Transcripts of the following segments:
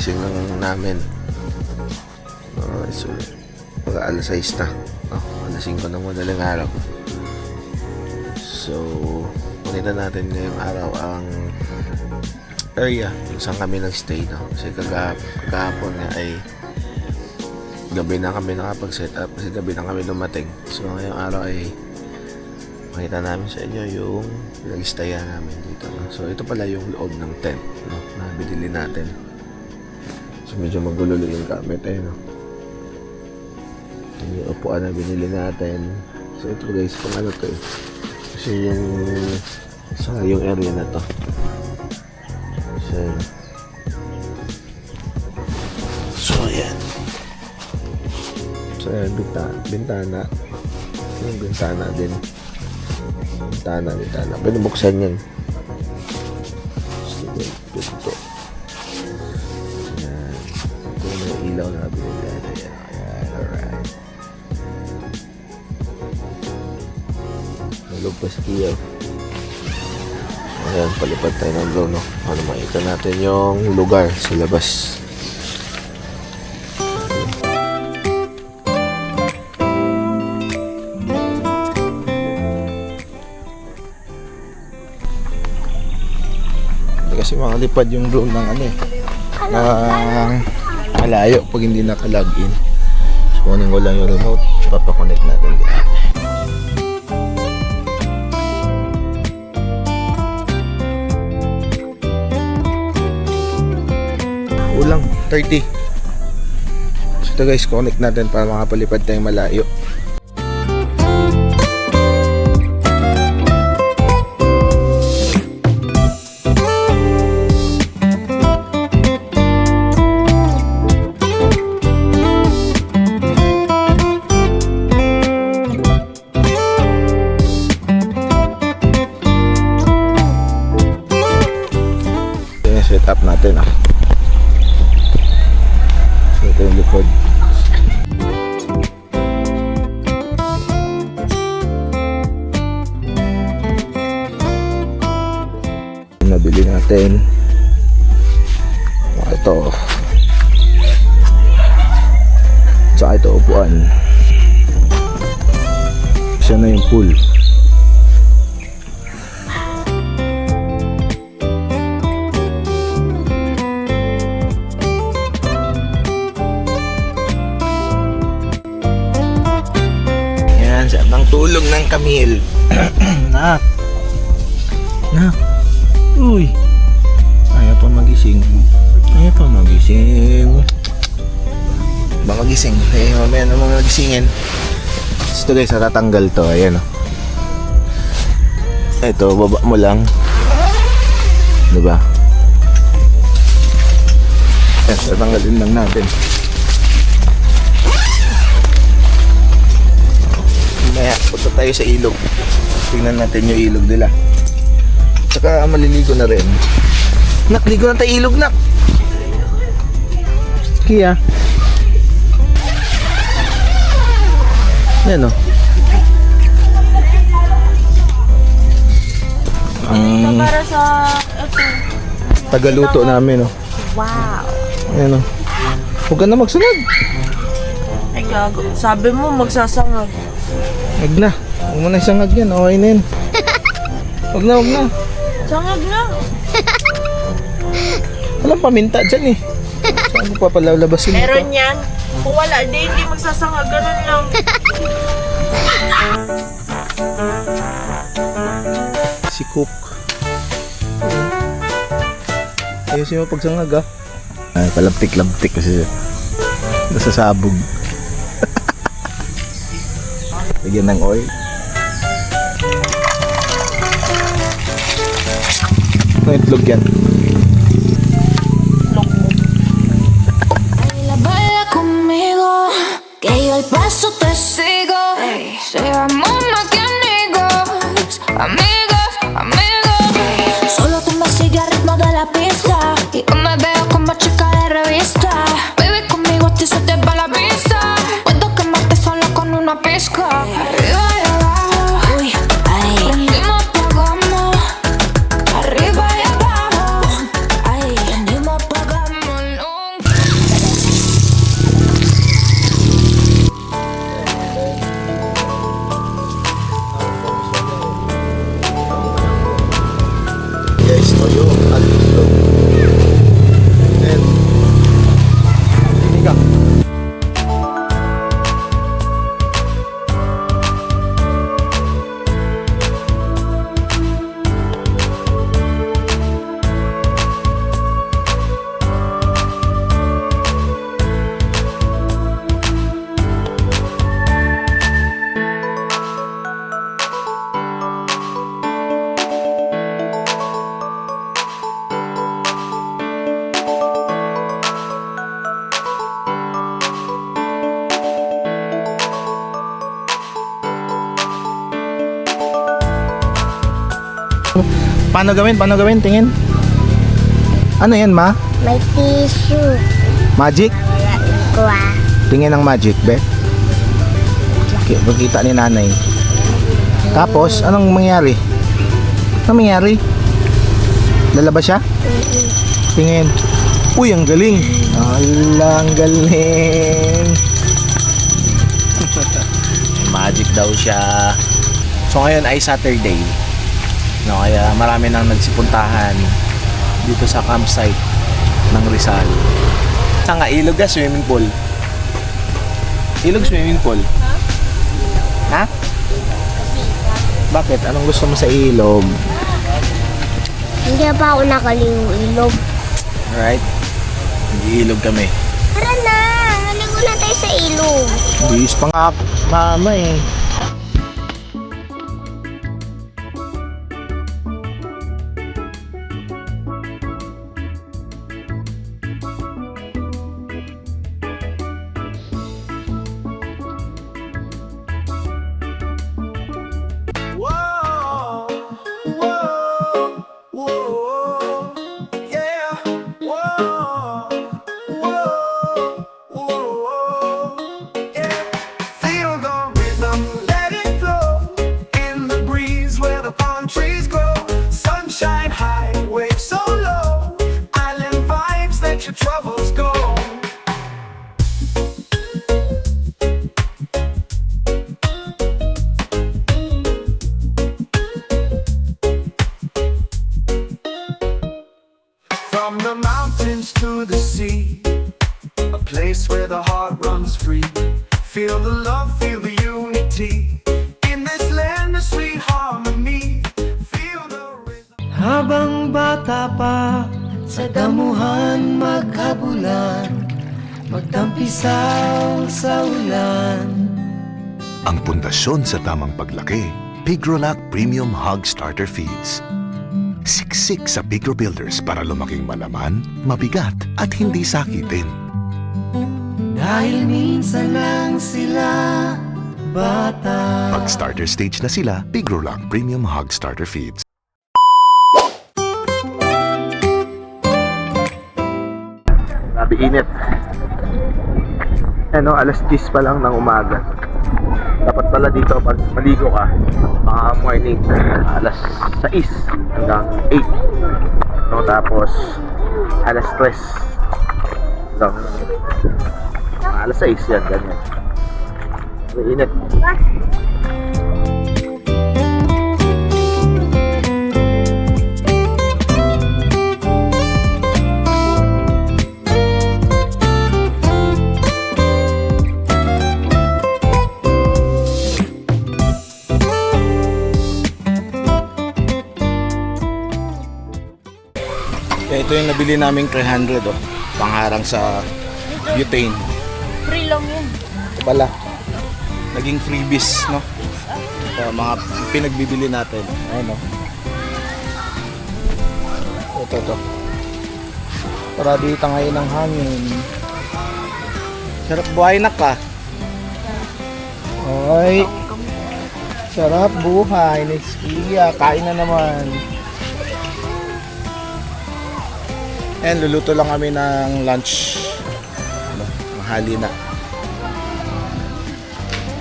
Kagising lang namin. Uh, so, mga alas 6 na. No, alas 5 ng madaling araw. So, punita natin ngayong araw ang area kung saan kami nag-stay. No? Kasi kagahap, kagahapon nga ay gabi na kami nakapag-set up kasi gabi na kami dumating. So, ngayong araw ay makita namin sa inyo yung pinag-stayan namin dito. No? So, ito pala yung loob ng tent no? na binili natin. So, medyo magulo yung gamit eh. No? Yung upuan na binili natin. So, ito guys, kung ano to eh. Kasi yung sa yung area na to. So. So, ayan. So, ayan, bintana. Bintana. Yung bintana din. Bintana, bintana. Pwede buksan yan. Kia. Ayan, palipad tayo ng drone, no? Para makita natin yung lugar sa labas. Kasi makalipad yung drone ng ano eh. Ng malayo pag hindi naka-login. So, kunin ko lang yung remote. Papakonect natin dito. Ulang, 30. So ito guys, connect natin para makapalipad tayong malayo. Ito yung likod. Nabili natin. Ito. Tsaka ito upuan. Siya na yung pool. Tulong ng Camille. Nak. Nak. Uy. Ayaw pa magising. Ayaw pa magising. Ba magising? Eh, mamaya na mga magisingin. Ito guys, natatanggal to. Ayan o. Ito, baba mo lang. Diba? Yes, tatanggalin lang natin. Mamaya, punta tayo sa ilog. Tingnan natin yung ilog nila. Tsaka maliligo na rin. Nak, ligo na tayo ilog, nak. Kia. Yan o. Ang Para sa tagaluto namin o. Wow. Yan o. Huwag ka na magsunod. Ay gago. Sabi mo magsasangag. Huwag na. Huwag mo na isangag yan. Okay na yan. Huwag na, huwag na. Sangag na. Walang paminta dyan eh. Saan mo papalalabasin ito? Meron yan. Kung wala, di, hindi magsasangag. Ganun lang. Si Cook. Ayusin mo pagsangag ah. Ay, palaptik-laptik kasi nasa sabog. Lagyan ng oil. Ano itlog yan? Paso te sigo. Seamos más que amigos, amigos, amigos. Paano gawin? Paano gawin? Tingin. Ano yan, ma? May tissue. Magic? Ah. Tingin ng magic, be. Ki- Makita ni nanay. Tapos, anong mangyari? Anong mangyari? Lalabas siya? Tingin. Uy, ang galing. Ala, ang galing. magic daw siya. So ngayon ay Saturday. No, kaya marami nang nagsipuntahan dito sa campsite ng Rizal. Sa nga ilog ka, swimming pool. Ilog swimming pool. Ha? Bakit? Anong gusto mo sa ilog? Hindi pa ako nakaligo ilog. Alright. Ilog kami. Tara na! Naligo na tayo sa ilog. Bis pa nga mama eh. Mountains to the sea, a place where the heart runs free. Feel the love, feel the unity. In this land of sweet harmony, feel the rhythm. Habang bata pa, sa damuhan magkabulan, magtampisaw sa ulan. Ang pundasyon sa tamang paglaki, Pigrolac Premium Hog Starter Feeds. Siksik sa Pigro Builders para lumaking malaman, mabigat at hindi sakitin. Dahil minsan lang sila bata. Pag starter stage na sila, Pigrolac Premium Hog Starter Feeds. Grabe init. Ano, alas 10 pa lang ng umaga. Dapat pala dito pag maligo ka, mga morning, alas 6 hanggang 8. No, tapos alas 3 hanggang alas 6 yan, ganyan. Grabe ito yung nabili naming 300 oh. Pangharang sa butane. Free lang yun. Ito pala. Naging freebies, no? Ito, mga pinagbibili natin. Ayun, no? Ito, ito. Para dito ngayon ng hangin. Sarap buhay na ka. Oy. Sarap buhay. Next Kia. Kain na naman. And luluto lang kami ng lunch. Ano, mahali na.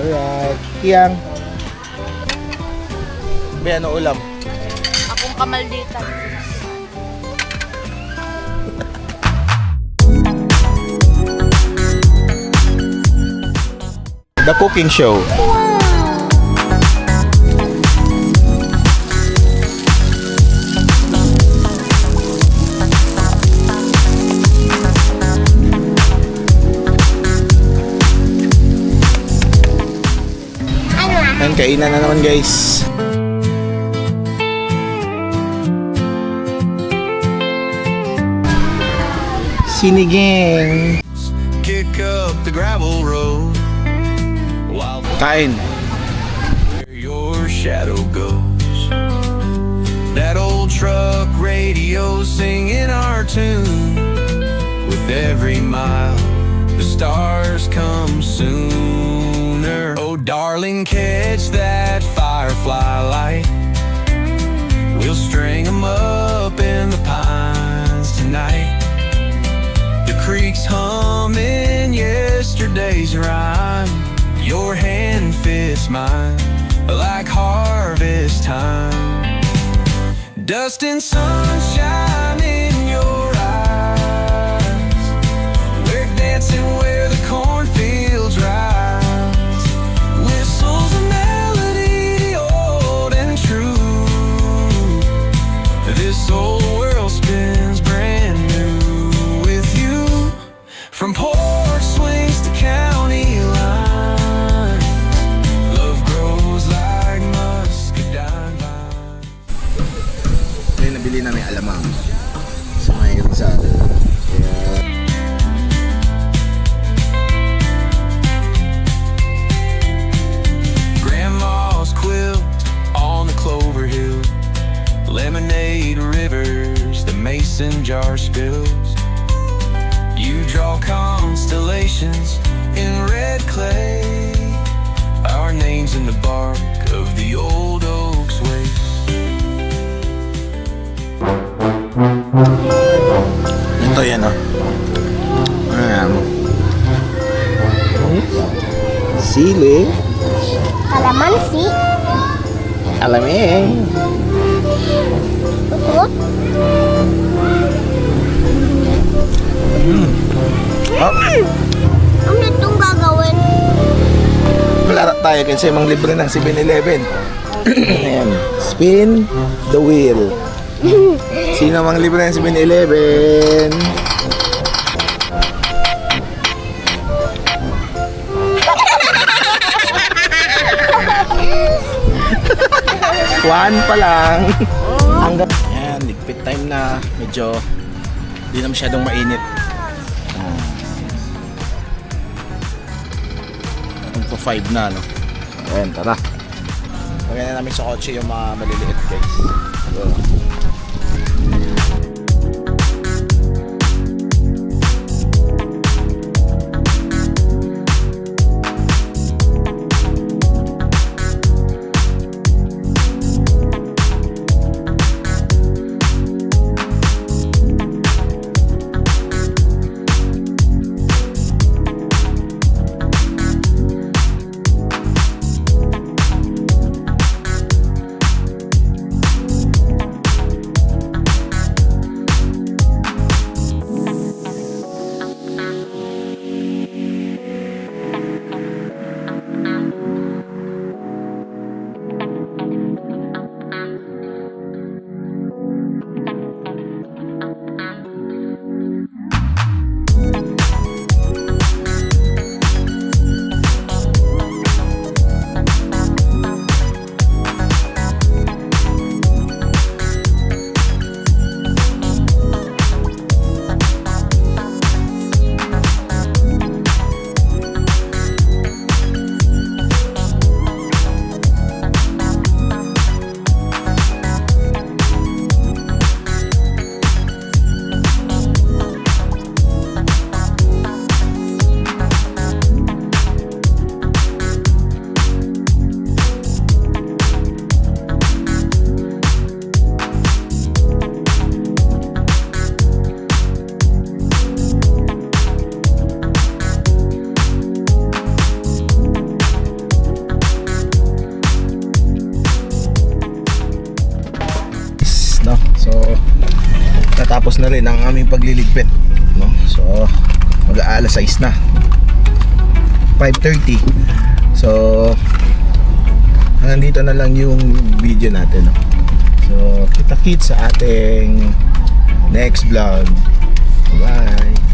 Alright. Kiyang. Be, ano ulam? Akong kamaldita. The Cooking Show. Kainan na naman guys. Sinigeng. Kick up the gravel road while Kain. your shadow goes. That old truck radio singing our tune. With every mile, the stars come sooner. Darling, catch that firefly light. We'll string 'em up in the pines tonight. The creek's humming yesterday's rhyme. Your hand fits mine like harvest time. Dust and sunshine in your eyes. We're dancing Sili. Kalamansi. Alaming. Tukot. Oh, Ano itong gagawin? Laro tayo kasi mang libre ng 7-Eleven. Ayan. Spin the wheel. Sino mang libre ng 7-Eleven? One pa lang. Hanggang... Ayan, ligpit time na. Medyo di na masyadong mainit. Magpo 5 na, no? Ayan, tara. Lagyan na namin sa kotse yung mga maliliit, guys. So, rin ang aming pagliligpit, no? So, mag-aalas 6 na. 5.30. So, hanggang dito na lang yung video natin, no? So, kita-kits sa ating next vlog. Bye!